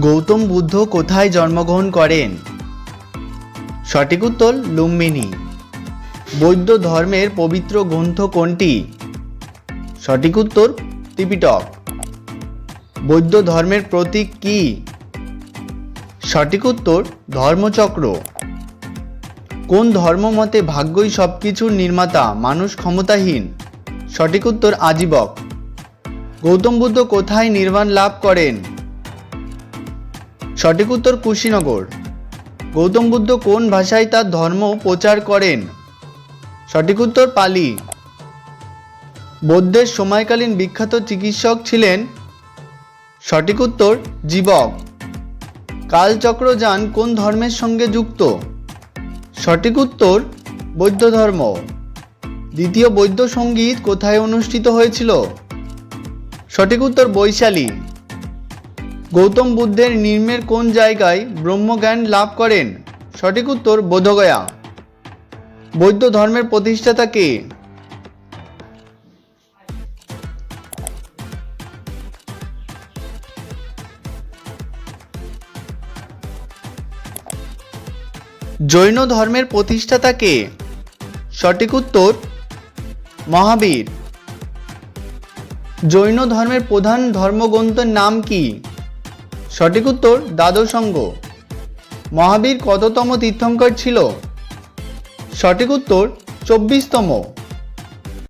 গৌতম বুদ্ধ কোথায় জন্মগ্রহণ করেন? সঠিক উত্তর, লুম্বিনী। বৌদ্ধ ধর্মের পবিত্র গ্রন্থ কোনটি? সঠিক উত্তর, ত্রিপিটক। বৌদ্ধ ধর্মের প্রতীক কি? সঠিক উত্তর, ধর্মচক্র। কোন ধর্মমতে ভাগ্যই সবকিছুর নির্মাতা, মানুষ ক্ষমতাহীন? সঠিক উত্তর, আজীবক। গৌতম বুদ্ধ কোথায় নির্মাণ লাভ করেন? সঠিক উত্তর কুশীনগর। গৌতম বুদ্ধ কোন ভাষায় তার ধর্ম প্রচার করেন? সঠিক উত্তর পালি। বৌদ্ধের সময়কালীন বিখ্যাত চিকিৎসক ছিলেন সঠিক উত্তর জীবক। কালচক্রযান কোন ধর্মের সঙ্গে যুক্ত? সঠিক উত্তর বৌদ্ধ ধর্ম। দ্বিতীয় বৌদ্ধ সংগীত কোথায় অনুষ্ঠিত হয়েছিল? সঠিক উত্তর বৈশালী। গৌতম বুদ্ধের নির্মের কোন জায়গায় ব্রহ্মজ্ঞান লাভ করেন? সঠিক উত্তর বোধগয়া। বৌদ্ধ ধর্মের প্রতিষ্ঠাতা কে? জৈন ধর্মের প্রতিষ্ঠাতা কে? সঠিক উত্তর, মহাবীর। জৈন ধর্মের প্রধান ধর্মগ্রন্থের নাম কি? সঠিক উত্তর দ্বাদশঙ্গ মহাবীর কততম তীর্থঙ্কর ছিল? সঠিক উত্তর চব্বিশতম।